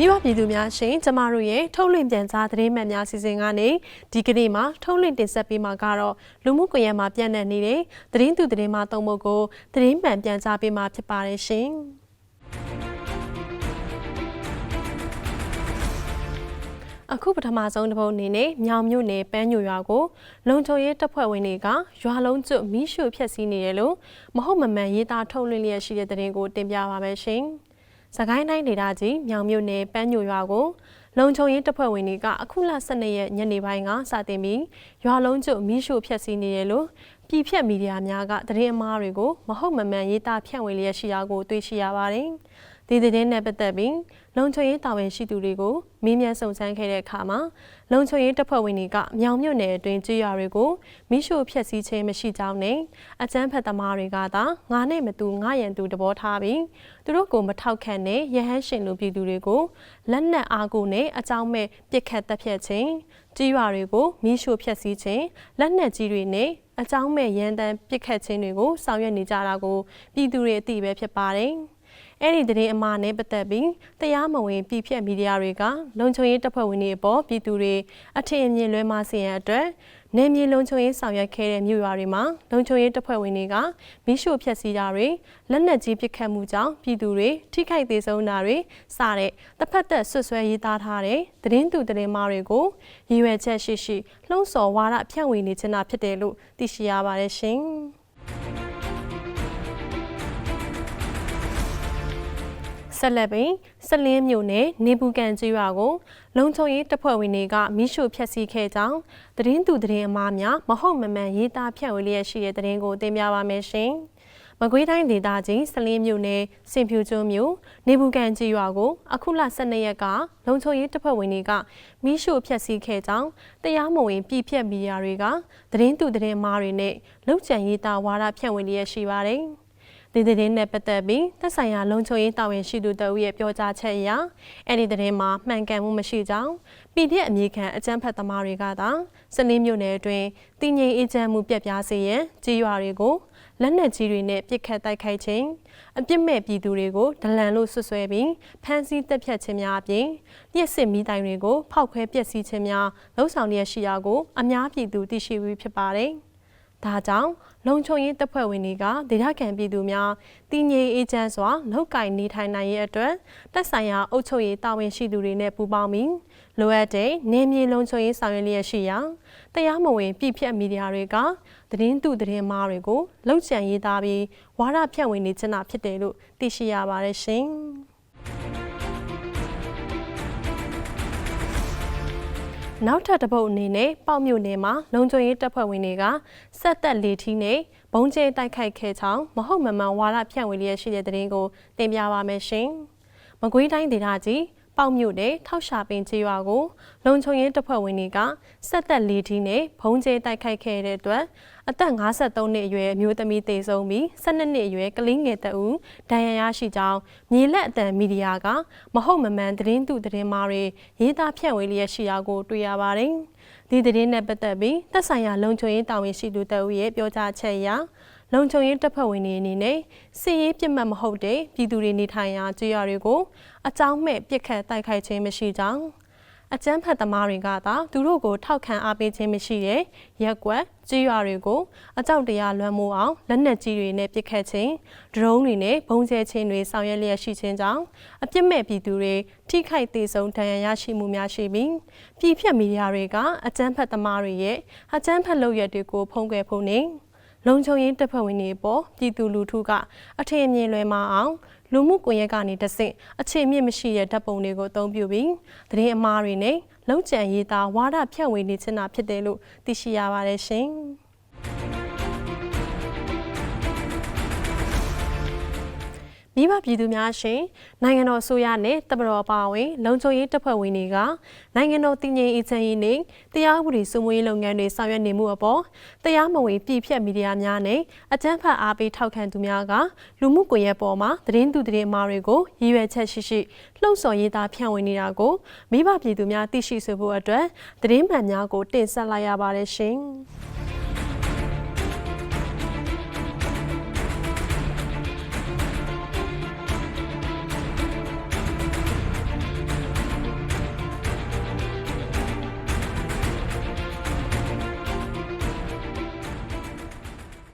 မိဘပြည်သူများရှင်ကျမတို့ရဲ့ထုတ်လွှင့်ပြန်ကြားသတင်းမှန်များစီစဉ်ကနေဒီကနေ့မှာထုတ်လွှင့်တင်ဆက်ပေးမှာကတော့လူမှုကွန်ရက်မှာပြန့်နှံ့နေတဲ့သတင်းသူသတင်းမှသုံးဖို့ကိုသတင်းမှန်ပြန်ကြားပေးမှာဖြစ်ပါတယ်ရှင်အခုပထမဆုံးတစ်ပုတ်အနေနဲ့မြောင်မြို့နယ်ပန်းညိုရွာကိုလုံခြုံရေးတပ်ဖွဲ့ဝင်တွေကရွာလုံးကျွတ်မီးရှို့ဖျက်ဆီးနေတယ်လို့မဟုတ်မမှန်ရေးသားထုတ်လွှင့်လျက်ရှိတဲ့သတင်းကိုတင်ပြပါမယ်ရှင်။ စကိုင်းတိုင်းဒေသကြီးမြောင်မြို့နယ်ပန်းညိုရွာကိုလုံခြုံရေးတပ်ဖွဲ့ဝင်တွေကအခုလ12ရက်ညနေပိုင်းကစတင်ပြီးရွာလုံးကျွတ်မီးရှို့ဖျက်ဆီးနေတယ်လို့ပြည်ဖြတ်မီဒီယာများကသတင်းအမှားတွေကိုမဟုတ်မမှန်ရေးသားဖြန့်ဝေလျက်ရှိတာကိုတွေ့ရှိရပါတယ်။ ဒီသတင်းနဲ့ပတ်သက်ပြီးလုံခြုံရေးတာဝန်ရှိသူတွေကိုမေးမြန်းစုံစမ်းခဲ့တဲ့အခါမှာလုံခြုံရေးတပ်ဖွဲ့ဝင်တွေကမြောင်မြို့နယ်အတွင်းကြေးရွာတွေကိုမိရှို့ဖျက်ဆီးခြင်းမရှိကြောင်းနဲ့အကြမ်းဖက်သမားတွေကသာငါနဲ့မတူငါရန်သူတဘောထားပြီးသူတို့ကိုမထောက်ခံတဲ့ရဟန်းရှင်လူပြည်သူတွေကိုလက်နက်အားကိုနဲ့အကြောင်းမဲ့ပစ်ခတ်တပ်ဖြတ်ခြင်းကြေးရွာတွေကိုမိရှို့ဖျက်ဆီးခြင်းလက်နက်ကြီးတွေနဲ့အကြောင်းမဲ့ရန်တမ်းပစ်ခတ်ခြင်းတွေကိုဆောင်ရွက်နေကြတာကိုပြည်သူတွေအသိပဲဖြစ်ပါတယ်။ အဲ့ဒီသတင်းအမှားနဲ့ပတ်သက်ပြီးတရားမဝင်ပြည်ဖြတ်မီဒီယာတွေကလုံခြုံရေးတပ်ဖွဲ့ဝင်တွေအပေါ်ပြည်သူတွေအထင်အမြင်လွဲမှားစေရန်အတွက်နေမြေလုံခြုံရေးဆောင်ရွက်ခဲ့တဲ့မြို့ရွာတွေမှာလုံခြုံရေးတပ်ဖွဲ့ဝင်တွေကမိရှို့ဖျက်ဆီးတာတွေလက်နက်ကြီးပစ်ခတ်မှုကြောင့်ပြည်သူတွေထိခိုက်သေးဆုံးတာတွေစတဲ့တစ်ဖက်သက်ဆွဆွဲရေးသားထားတဲ့သတင်းသူသတင်းမားတွေကိုရည်ရွယ်ချက်ရှိရှိလှုံ့ဆော်ဝါဒဖြန့်ဝေနေချင်တာဖြစ်တယ်လို့သိရှိရပါတယ်ရှင်။ ဆက်လက်ပြီးစလင်းမြို့နယ်နေပူကန်ကျွော်ကို လုံခြုံရေးတပ်ဖွဲ့ဝင်တွေကမိရှုဖျက်ဆီးခဲ့ကြောင်းသတင်းသူသတင်းအမှားများမဟုတ်မမှန်ရေးသားဖြန့်ဝေလျက်ရှိတဲ့သတင်းကိုတင်ပြပါမယ်ရှင်။မကွေးတိုင်းဒေသကြီးစလင်းမြို့နယ်စင်ဖြူကျွန်းမြို့နေပူကန်ကျွော်ကို အခုလ12ရက်ကလုံခြုံရေးတပ်ဖွဲ့ဝင်တွေကမိရှုဖျက်ဆီးခဲ့ကြောင်းတရားမဝင်ပြည်ဖြတ်မီဒီယာတွေကသတင်းသူသတင်းအမှားတွေနဲ့လုံခြံရေးသားဝါဒဖြန့်ဝေလျက်ရှိပါတယ်။ ဒီသတင်းနဲ့ပတ်သက်ပြီးသက်ဆိုင်ရာလုံခြုံရေးတာဝန်ရှိသူတဦးရဲ့ပြောကြားချက်အရအဲ့ဒီသတင်းမှာမှန်ကန်မှုမရှိကြောင်းပြည်ပြည့်အမြေခံအကြမ်းဖက်သမားတွေကသာစနေမြို့နယ်အတွင်းတည်ငြိမ်အေးချမ်းမှုပြက်ပြားစေရန်ကြီးရွာတွေကိုလက်နက်ကြီးတွေနဲ့ပစ်ခတ်တိုက်ခိုက်ခြင်းအပြစ်မဲ့ပြည်သူတွေကိုဒလန်လို့ဆွဆွဲပြီးဖမ်းဆီးတပ်ဖြတ်ခြင်းများအပြင်လျှက်စစ်မိတိုင်တွေကိုဖောက်ခွဲပျက်စီးခြင်းများလှုံ့ဆော်ရရှိရာကိုအများပြည်သူသိရှိပြီးဖြစ်ပါတယ်။ ဒါကြောင့်လုံခြုံရေးတပ်ဖွဲ့ဝင်တွေကဒေသခံပြည်သူများတည်ငြိမ်အေးချမ်းစွာလောက်ကင်နေထိုင်နိုင်ရေးအတွက်တပ်ဆိုင်ရာအုပ်ချုပ်ရေးတာဝန်ရှိသူတွေနဲ့ပူးပေါင်းပြီးလိုအပ်တဲ့နေမြေလုံခြုံရေးဆောင်ရွက်လျက်ရှိရာတရားမဝင်ပြည်ဖြတ်မီဒီယာတွေကသတင်းသူသတင်းမားတွေကိုလှုပ်ကြံရေးသားပြီးဝါဒဖြန့်ဝေနေချင်တာဖြစ်တယ်လို့သိရှိရပါတယ်ရှင်။ နောက်ထပ်တစ်ပုတ်အနေနဲ့ပေါ့မြို့နယ်မှာလုံခြုံရေးတပ်ဖွဲ့ဝင်တွေကစက်သက်လေထီးနဲ့ဘုံကျဲတိုက်ခိုက်ခဲ့ချောင်းမဟုတ်မမှန်ဝါဒဖြန့်ဝေလျက်ရှိတဲ့တဲ့ရင်ကိုတင်ပြပါမယ်ရှင်။မကွေးတိုင်းဒေသကြီး ပေါက်မြို့နယ်ထောက်ရှာပင်ချေရွာကိုလုံခြုံရေးတပ်ဖွဲ့ဝင်တွေကစက်သက်လေးထီးနဲ့ဘုံကျဲတိုက်ခိုက်ခဲ့တဲ့အတွက်အသက်53နှစ်အရွယ်အမျိုးသမီးတေဆုံးပြီး12နှစ်အရွယ်ကလေးငယ်တဦးဒဏ်ရာရရှိကြောင်းမြေလက်အတန်မီဒီယာကမဟုတ်မမှန်သတင်းသူသတင်းမားတွေရေးသားဖြန့်ဝေလျက်ရှိတာကိုတွေ့ရပါတယ်။ဒီသတင်းနဲ့ပတ်သက်ပြီးသက်ဆိုင်ရာလုံခြုံရေးတာဝန်ရှိသူတဦးရဲ့ပြောကြားချက်အရ လုံခြုံရေးတပ်ဖွဲ့ဝင်တွေအနေနဲ့စစ်ရေးပြစ်မှတ်မဟုတ်တဲ့ပြည်သူတွေနေထိုင်ရာကြေးရွာတွေကိုအကြောင်းမဲ့ပစ်ခတ်တိုက်ခိုက်ခြင်းမရှိကြောင်းအကျန်းဖတ်သမားတွေကသာသူတို့ကိုထောက်ခံအားပေးခြင်းမရှိတဲ့ရက်ကွက်ကြေးရွာတွေကိုအကြောက်တရားလွှမ်းမိုးအောင်လက်နက်ကြီးတွေနဲ့ပစ်ခတ်ခြင်းဒရုန်းတွေနဲ့ဘုံကျဲခြင်းတွေဆောင်ရွက်လျက်ရှိခြင်းကြောင့်အပြစ်မဲ့ပြည်သူတွေထိခိုက်သေးဆုံးဒဏ်ရာရရှိမှုများရှိပြီးပြည်ဖြတ်မီဒီယာတွေကအကျန်းဖတ်သမားတွေရဲ့အကျန်းဖတ်လုပ်ရက်တွေကိုဖုံးကွယ်ဖို့နဲ့ လုံခြုံရေးတပ်ဖွဲ့ဝင်တွေပေါ်ပြည်သူလူထုကအထင်အမြင်လွဲမှားအောင်လူမှုကွန်ရက်ကနေတဆင့်အခြေမြင့်မရှိတဲ့ဓာတ်ပုံတွေကိုအသုံးပြုပြီးသတင်းအမှားတွေနဲ့လုံခြံရေးသားဝါဒဖြန့်ဝေနေချင်တာဖြစ်တယ်လို့သိရှိရပါတယ်ရှင်။ မိဘပြည်သူများရှင်နိုင်ငံတော်ဆိုရနဲ့တပတော်ပါဝင်လုံခြုံရေးတပ်ဖွဲ့ဝင်တွေကနိုင်ငံတော်တည်ငြိမ်အေးချမ်းရေးနဲ့တရားဥပဒေစိုးမိုးရေးလုပ်ငန်းတွေဆောင်ရွက်နေမှုအပေါ်တရားမဝင်ပြည်ဖြတ်မီဒီယာများနဲ့အကြမ်းဖက်အားပေးထောက်ခံသူများကလူမှုကွန်ရက်ပေါ်မှာသတင်းသူသတင်းမားတွေကိုရည်ရွယ်ချက်ရှိရှိလှုံ့ဆော်ရေးသားဖြန့်ဝေနေတာကိုမိဘပြည်သူများသိရှိစေဖို့အတွက်သတင်းမှန်များကိုတင်ဆက်လိုက်ရပါတယ်ရှင်။